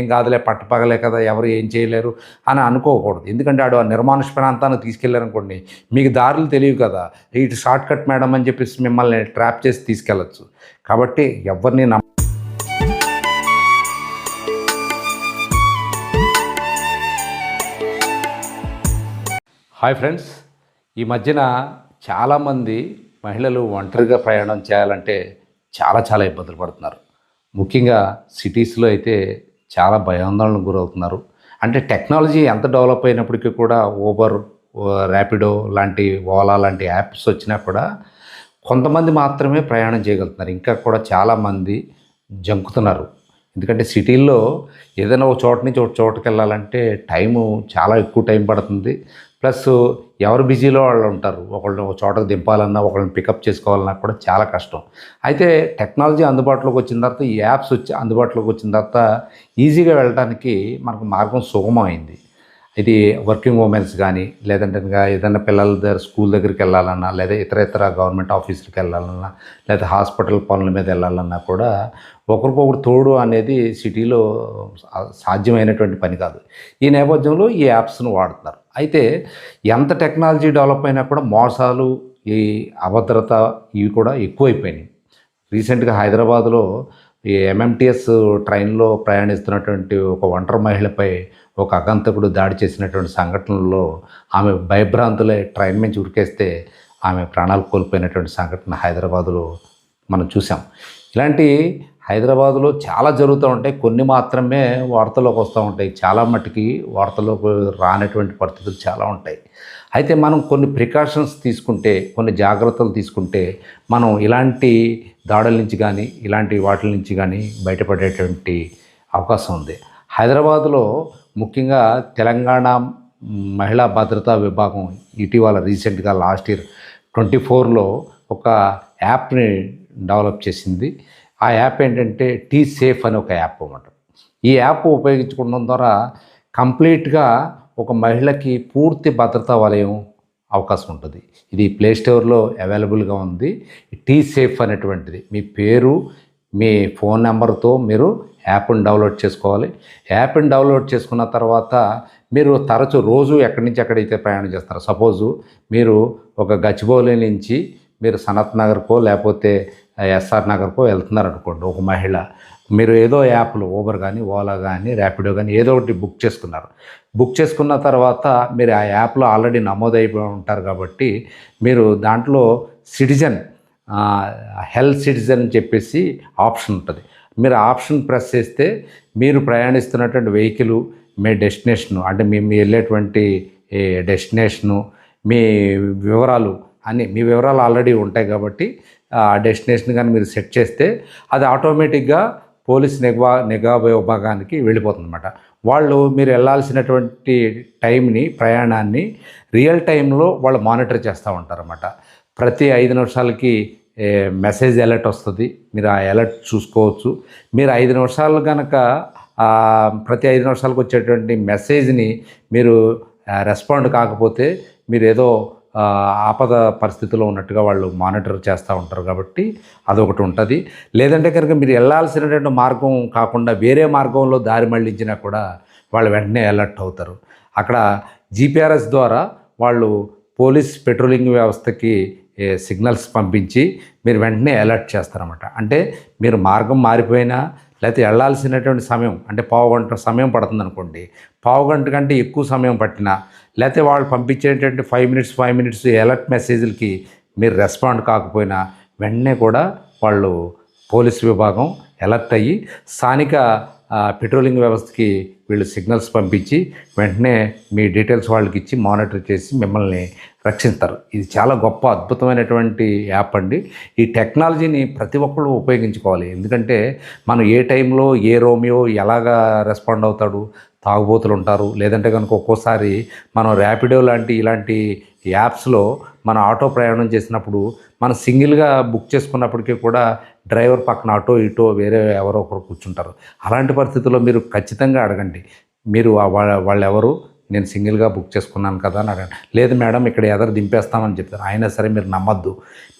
ఏం కాదులే పట్టపగలే కదా ఎవరు ఏం చేయలేరు అని అనుకోకూడదు. ఎందుకంటే ఆడు ఆ నిర్మానుష ప్రాంతానికి తీసుకెళ్ళారనుకోండి మీకు దారులు తెలియవు కదా. ఇటు షార్ట్ కట్ మేడం అని చెప్పేసి మిమ్మల్ని ట్రాప్ చేసి తీసుకెళ్ళచ్చు. కాబట్టి ఎవరిని నమ్మ హాయ్ ఫ్రెండ్స్ ఈ మధ్యన చాలామంది మహిళలు ఒంటరిగా ప్రయాణం చేయాలంటే చాలా చాలా ఇబ్బందులు పడుతున్నారు. ముఖ్యంగా సిటీస్లో అయితే చాలా భయాందోళనకు గురవుతున్నారు. అంటే టెక్నాలజీ ఎంత డెవలప్ అయినప్పటికీ కూడా ఊబర్ ర్యాపిడో లాంటి ఓలా లాంటి యాప్స్ వచ్చినా కూడా కొంతమంది మాత్రమే ప్రయాణం చేయగలుగుతున్నారు. ఇంకా కూడా చాలామంది జంకుతున్నారు. ఎందుకంటే సిటీల్లో ఏదైనా ఒక చోట నుంచి ఒక చోటుకి వెళ్ళాలంటే టైము చాలా ఎక్కువ టైం పడుతుంది. ప్లస్ ఎవరు బిజీలో వాళ్ళు ఉంటారు. ఒకళ్ళని ఒక చోటకు దింపాలన్నా ఒకళ్ళని పికప్ చేసుకోవాలన్నా కూడా చాలా కష్టం. అయితే టెక్నాలజీ అందుబాటులోకి వచ్చిన తర్వాత ఈ యాప్స్ వచ్చి అందుబాటులోకి వచ్చిన తర్వాత ఈజీగా వెళ్ళడానికి మనకు మార్గం సుగమమైంది ఇది వర్కింగ్ ఉమెన్స్ కానీ లేదంటే ఇంకా ఏదైనా పిల్లల దగ్గర స్కూల్ దగ్గరికి వెళ్ళాలన్నా లేదా ఇతర ఇతర గవర్నమెంట్ ఆఫీసులకు వెళ్ళాలన్నా లేదా హాస్పిటల్ పనుల మీద వెళ్ళాలన్నా కూడా ఒకరికొకరు తోడు అనేది సిటీలో సాధ్యమైనటువంటి పని కాదు. ఈ నేపథ్యంలో ఈ యాప్స్ను వాడుతున్నారు. అయితే ఎంత టెక్నాలజీ డెవలప్ అయినా కూడా మోసాలు ఈ అభద్రత ఇవి కూడా ఎక్కువైపోయినాయి. రీసెంట్గా హైదరాబాద్లో ఈ ఎంఎంటీఎస్ ట్రైన్లో ప్రయాణిస్తున్నటువంటి ఒక ఒంటరి మహిళపై ఒక అగంతకుడు దాడి చేసినటువంటి సంఘటనలో ఆమె భయభ్రాంతులే ట్రైన్ నుంచి ఉరికేస్తే ఆమె ప్రాణాలు కోల్పోయినటువంటి సంఘటన హైదరాబాదులో మనం చూసాం. ఇలాంటి హైదరాబాదులో చాలా జరుగుతూ ఉంటాయి. కొన్ని మాత్రమే వార్తల్లోకి వస్తూ ఉంటాయి. చాలా మట్టుకి వార్తల్లోకి రానటువంటి పరిస్థితులు చాలా ఉంటాయి. అయితే మనం కొన్ని ప్రికాషన్స్ తీసుకుంటే కొన్ని జాగ్రత్తలు తీసుకుంటే మనం ఇలాంటి దాడుల నుంచి కానీ ఇలాంటి వాటి నుంచి కానీ బయటపడేటువంటి అవకాశం ఉంది. హైదరాబాదులో ముఖ్యంగా తెలంగాణ మహిళా భద్రతా విభాగం ఇటీవల రీసెంట్గా లాస్ట్ ఇయర్ ట్వంటీ ఫోర్లో ఒక యాప్ని డెవలప్ చేసింది. ఆ యాప్ ఏంటంటే టీ సేఫ్ అని ఒక యాప్ అన్నమాట. ఈ యాప్ ఉపయోగించుకోవడం ద్వారా కంప్లీట్గా ఒక మహిళకి పూర్తి భద్రతా వలయం అవకాశం ఉంటుంది. ఇది ప్లే స్టోర్లో అవైలబుల్గా ఉంది. టీ సేఫ్ అనేటువంటిది. మీ పేరు మీ ఫోన్ నెంబర్తో మీరు యాప్ని డౌన్లోడ్ చేసుకోవాలి. యాప్ని డౌన్లోడ్ చేసుకున్న తర్వాత మీరు తరచు రోజు ఎక్కడి నుంచి ఎక్కడైతే ప్రయాణం చేస్తారో సపోజు మీరు ఒక గచ్చిబౌలి నుంచి మీరు సనత్ నగర్కో లేకపోతే ఎస్ఆర్ నగర్కు వెళ్తున్నారు అనుకోండి ఒక మహిళ. మీరు ఏదో యాప్లు ఊబర్ కానీ ఓలా కానీ ర్యాపిడో కానీ ఏదో ఒకటి బుక్ చేసుకున్నారు. బుక్ చేసుకున్న తర్వాత మీరు ఆ యాప్లో ఆల్రెడీ నమోదైపోయి ఉంటారు కాబట్టి మీరు దాంట్లో సిటిజన్ హెల్త్ సిటిజన్ అని చెప్పేసి ఆప్షన్ ఉంటుంది. మీరు ఆప్షన్ ప్రెస్ చేస్తే మీరు ప్రయాణిస్తున్నటువంటి వెహికల్ మీ డెస్టినేషను అంటే మేము వెళ్ళేటువంటి డెస్టినేషను మీ వివరాలు అని మీ వివరాలు ఆల్రెడీ ఉంటాయి కాబట్టి ఆ డెస్టినేషన్ కానీ మీరు సెట్ చేస్తే అది ఆటోమేటిక్గా పోలీస్ నిఘా నిఘా విభాగానికి వెళ్ళిపోతుందన్నమాట. వాళ్ళు మీరు వెళ్ళాల్సినటువంటి టైంని ప్రయాణాన్ని రియల్ టైంలో వాళ్ళు మానిటర్ చేస్తూ ఉంటారన్నమాట. ప్రతి ఐదు నిమిషాలకి మెసేజ్ అలర్ట్ వస్తుంది. మీరు ఆ అలర్ట్ చూసుకోవచ్చు. మీరు ఐదు నిమిషాలు కనుక ప్రతి ఐదు నిమిషాలకు వచ్చేటువంటి మెసేజ్ని మీరు రెస్పాండ్ కాకపోతే మీరు ఏదో ఆపద పరిస్థితిలో ఉన్నట్టుగా వాళ్ళు మానిటర్ చేస్తూ ఉంటారు కాబట్టి అదొకటి ఉంటుంది. లేదంటే కనుక మీరు వెళ్ళాల్సినటువంటి మార్గం కాకుండా వేరే మార్గంలో దారి మళ్ళించినా కూడా వాళ్ళు వెంటనే అలర్ట్ అవుతారు. అక్కడ జీపీఆర్ఎస్ ద్వారా వాళ్ళు పోలీస్ పెట్రోలింగ్ వ్యవస్థకి సిగ్నల్స్ పంపించి మీరు వెంటనే అలర్ట్ చేస్తారన్నమాట. అంటే మీరు మార్గం మారిపోయినా లేకపోతే వెళ్ళాల్సినటువంటి సమయం అంటే పావు గంట సమయం పడుతుంది అనుకోండి పావు గంట కంటే ఎక్కువ సమయం పట్టినా లేకపోతే వాళ్ళు పంపించేటువంటి five minutes five minutes alert మెసేజ్లకి మీరు రెస్పాండ్ కాకపోయినా వెంటనే కూడా వాళ్ళు పోలీస్ విభాగం అలర్ట్ అయ్యి స్థానిక పెట్రోలింగ్ వ్యవస్థకి వీళ్ళు సిగ్నల్స్ పంపించి వెంటనే మీ డీటెయిల్స్ వాళ్ళకి ఇచ్చి మానిటర్ చేసి మిమ్మల్ని రక్షిస్తారు ఇది చాలా గొప్ప అద్భుతమైనటువంటి యాప్ అండి. ఈ టెక్నాలజీని ప్రతి ఒక్కళ్ళు ఉపయోగించుకోవాలి. ఎందుకంటే మనం ఏ టైంలో ఏ రోమియో ఎలాగా రెస్పాండ్ అవుతాడు తాగుబోతులు ఉంటారు. లేదంటే కనుక ఒక్కోసారి మనం ర్యాపిడో లాంటి ఇలాంటి యాప్స్లో మన ఆటో ప్రయాణం చేసినప్పుడు మనం సింగిల్గా బుక్ చేసుకున్నప్పటికీ కూడా డ్రైవర్ పక్కన అటో ఇటో వేరే ఎవరో ఒకరు కూర్చుంటారు. అలాంటి పరిస్థితుల్లో మీరు ఖచ్చితంగా అడగండి. మీరు ఆ వాళ్ళు ఎవరు నేను సింగిల్గా బుక్ చేసుకున్నాను కదా అని అడగండి లేదు మేడం ఇక్కడ ఎదరు దింపేస్తామని చెప్తారు అయినా సరే మీరు నమ్మద్దు.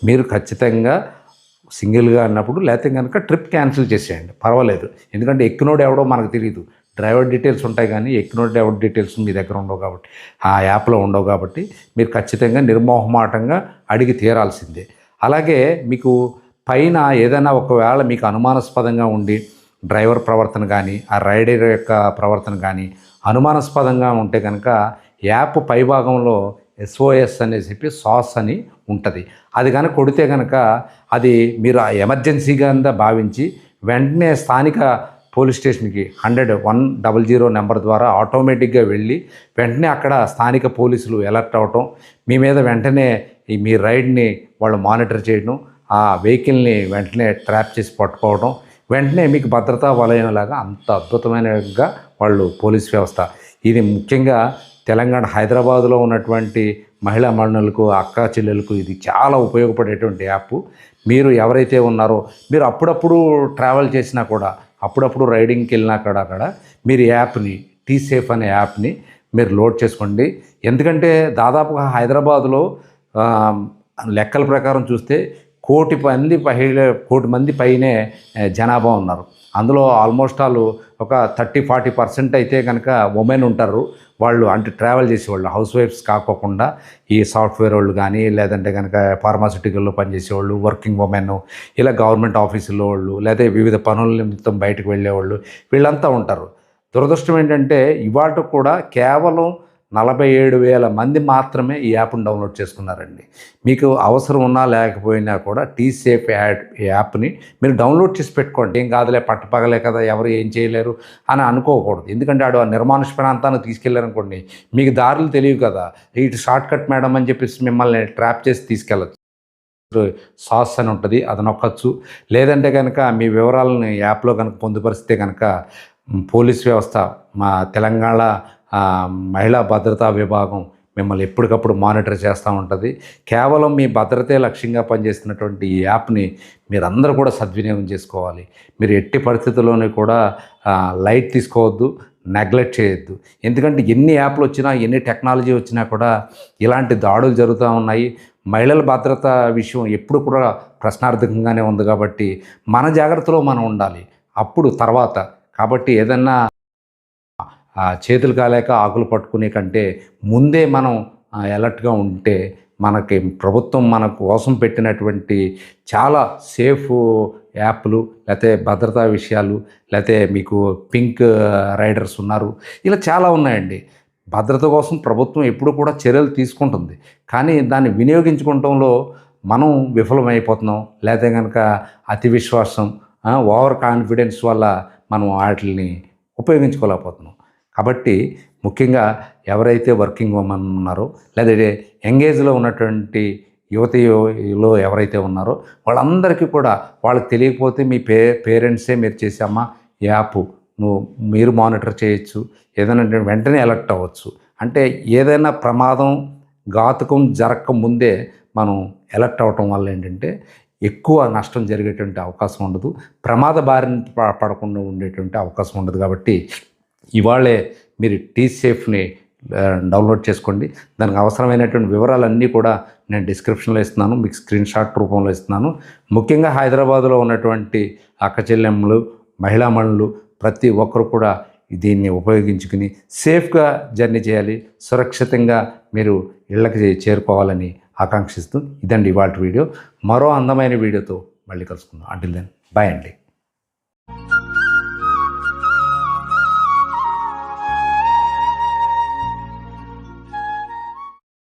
మీరు ఖచ్చితంగా సింగిల్గా అన్నప్పుడు లేకపోతే కనుక ట్రిప్ క్యాన్సిల్ చేసేయండి. పర్వాలేదు. ఎందుకంటే ఎక్కినోడు ఎవడో మనకు తెలియదు డ్రైవర్ డీటెయిల్స్ ఉంటాయి కానీ ఎక్కినోడు డ్రైవర్ డీటెయిల్స్ మీ దగ్గర ఉండవు కాబట్టి ఆ యాప్లో ఉండవు కాబట్టి మీరు ఖచ్చితంగా నిర్మోహమాటంగా అడిగి తీరాల్సిందే. అలాగే మీకు పైన ఏదైనా ఒకవేళ మీకు అనుమానాస్పదంగా ఉండి డ్రైవర్ ప్రవర్తన కానీ ఆ రైడర్ యొక్క ప్రవర్తన కానీ అనుమానాస్పదంగా ఉంటే కనుక యాప్ పైభాగంలో ఎస్ఓఎస్ అని చెప్పి సాస్ అని ఉంటుంది. అది కనుక కొడితే కనుక అది మీరు ఎమర్జెన్సీగా భావించి వెంటనే స్థానిక పోలీస్ స్టేషన్కి hundred one double zero number ద్వారా ఆటోమేటిక్గా వెళ్ళి వెంటనే అక్కడ స్థానిక పోలీసులు అలర్ట్ అవటం మీ మీద వెంటనే ఈ మీ రైడ్ని వాళ్ళు మానిటర్ చేయడం ఆ వెహికల్ని వెంటనే ట్రాప్ చేసి పట్టుకోవడం వెంటనే మీకు భద్రతా వలయంలాగా అంత అద్భుతమైనగా వాళ్ళు పోలీస్ వ్యవస్థ. ఇది ముఖ్యంగా తెలంగాణ హైదరాబాద్లో ఉన్నటువంటి మహిళా మండలకు అక్క చెల్లెలకు ఇది చాలా ఉపయోగపడేటువంటి యాప్. మీరు ఎవరైతే ఉన్నారో మీరు అప్పుడప్పుడు ట్రావెల్ చేసినా కూడా అప్పుడప్పుడు రైడింగ్కి వెళ్ళినా కూడా అక్కడ మీరు యాప్ని టీ సేఫ్ అనే యాప్ని మీరు లోడ్ చేసుకోండి. ఎందుకంటే దాదాపుగా హైదరాబాద్లో లెక్కల ప్రకారం చూస్తే కోటి మంది పైలే కోటి మంది పైనే జనాభా ఉన్నారు. అందులో ఆల్మోస్ట్ ఆల్ ఒక థర్టీ ఫార్టీ పర్సెంట్ అయితే కనుక ఉమెన్ ఉంటారు. వాళ్ళు అంటే ట్రావెల్ చేసేవాళ్ళు హౌస్ వైఫ్స్ కాకోకుండా ఈ సాఫ్ట్వేర్ వాళ్ళు కానీ లేదంటే కనుక ఫార్మాసిటికల్లో పనిచేసేవాళ్ళు వర్కింగ్ ఉమెన్ ఇలా గవర్నమెంట్ ఆఫీసుల్లో వాళ్ళు లేదా వివిధ పనుల నిమిత్తం బయటకు వెళ్ళేవాళ్ళు వీళ్ళంతా ఉంటారు. దురదృష్టం ఏంటంటే ఇవాళ కూడా కేవలం నలభై ఏడు వేల మంది మాత్రమే ఈ యాప్ని డౌన్లోడ్ చేసుకున్నారండి. మీకు అవసరం ఉన్నా లేకపోయినా కూడా టీ సేఫ్ యాడ్ యాప్ని మీరు డౌన్లోడ్ చేసి పెట్టుకోండి. ఏం కాదులే పట్టపగలే కదా ఎవరు ఏం చేయలేరు అని అనుకోకూడదు. ఎందుకంటే ఆడు ఆ నిర్మానుష ప్రాంతాన్ని తీసుకెళ్ళారనుకోండి మీకు దారులు తెలియవు కదా. ఇటు షార్ట్ కట్ మేడం అని చెప్పేసి మిమ్మల్ని ట్రాప్ చేసి తీసుకెళ్ళచ్చు. సాస్ అని ఉంటుంది అది నొక్కచ్చు లేదంటే కనుక మీ వివరాలను యాప్లో కనుక పొందుపరిస్తే కనుక పోలీస్ వ్యవస్థ మా తెలంగాణ మహిళా భద్రతా విభాగం మిమ్మల్ని ఎప్పటికప్పుడు మానిటర్ చేస్తూ ఉంటుంది. కేవలం మీ భద్రతే లక్ష్యంగా పనిచేస్తున్నటువంటి ఈ యాప్ని మీరందరూ కూడా సద్వినియోగం చేసుకోవాలి. మీరు ఎట్టి పరిస్థితుల్లోనూ కూడా లైట్ తీసుకోవద్దు నెగ్లెక్ట్ చేయొద్దు. ఎందుకంటే ఎన్ని యాప్లు వచ్చినా ఎన్ని టెక్నాలజీ వచ్చినా కూడా ఇలాంటి దాడులు జరుగుతూ ఉన్నాయి. మహిళల భద్రత విషయం ఎప్పుడు కూడా ప్రశ్నార్థకంగానే ఉంది కాబట్టి మన జాగ్రత్తలో మనం ఉండాలి. అప్పుడు తర్వాత. కాబట్టి ఏదన్నా చేతులు కాలేక ఆకులు పట్టుకునే కంటే ముందే మనం అలర్ట్గా ఉంటే మనకి ప్రభుత్వం మన కోసం పెట్టినటువంటి చాలా సేఫ్ యాప్లు లేకపోతే భద్రతా విషయాలు లేకపోతే మీకు పింక్ రైడర్స్ ఉన్నారు. ఇలా చాలా ఉన్నాయండి. భద్రత కోసం ప్రభుత్వం ఎప్పుడు కూడా చర్యలు తీసుకుంటుంది. కానీ దాన్ని వినియోగించుకోవటంలో మనం విఫలమైపోతున్నాం. లేకపోతే కనుక అతి విశ్వాసం ఓవర్ కాన్ఫిడెన్స్ వల్ల మనం వాటిని ఉపయోగించుకోలేకపోతున్నాం. కాబట్టి ముఖ్యంగా ఎవరైతే వర్కింగ్ ఉమెన్ ఉన్నారో లేదా ఎంగేజ్లో ఉన్నటువంటి యువతిలో ఎవరైతే ఉన్నారో వాళ్ళందరికీ కూడా వాళ్ళకి తెలియకపోతే మీ పే పేరెంట్సే మీరు చేసామా యాప్ నువ్వు మీరు మానిటర్ చేయొచ్చు ఏదైనా వెంటనే అలర్ట్ అవ్వచ్చు. అంటే ఏదైనా ప్రమాదం ఘాతకం జరగక ముందే మనం అలర్ట్ అవ్వటం వల్ల ఏంటంటే ఎక్కువ నష్టం జరిగేటువంటి అవకాశం ఉండదు ప్రమాద బారిన ప- పడకుండా ఉండేటువంటి అవకాశం ఉండదు కాబట్టి ఇవాళే మీరు టీసేఫ్ని డౌన్లోడ్ చేసుకోండి. దానికి అవసరమైనటువంటి వివరాలన్నీ కూడా నేను డిస్క్రిప్షన్లో ఇస్తున్నాను. మీకు స్క్రీన్ షాట్ రూపంలో ఇస్తున్నాను. ముఖ్యంగా హైదరాబాదులో ఉన్నటువంటి అక్క చెల్లెమ్మలు మహిళా మణులు ప్రతి ఒక్కరు కూడా దీన్ని ఉపయోగించుకుని సేఫ్గా జర్నీ చేయాలి. సురక్షితంగా మీరు ఇళ్ళకి చేరుకోవాలని ఆకాంక్షిస్తూ ఇదండి ఇవాళ వీడియో. మరో అందమైన వీడియోతో మళ్ళీ కలుసుకుందాం. అంటిల్ దెన్ బాయ్ అండి.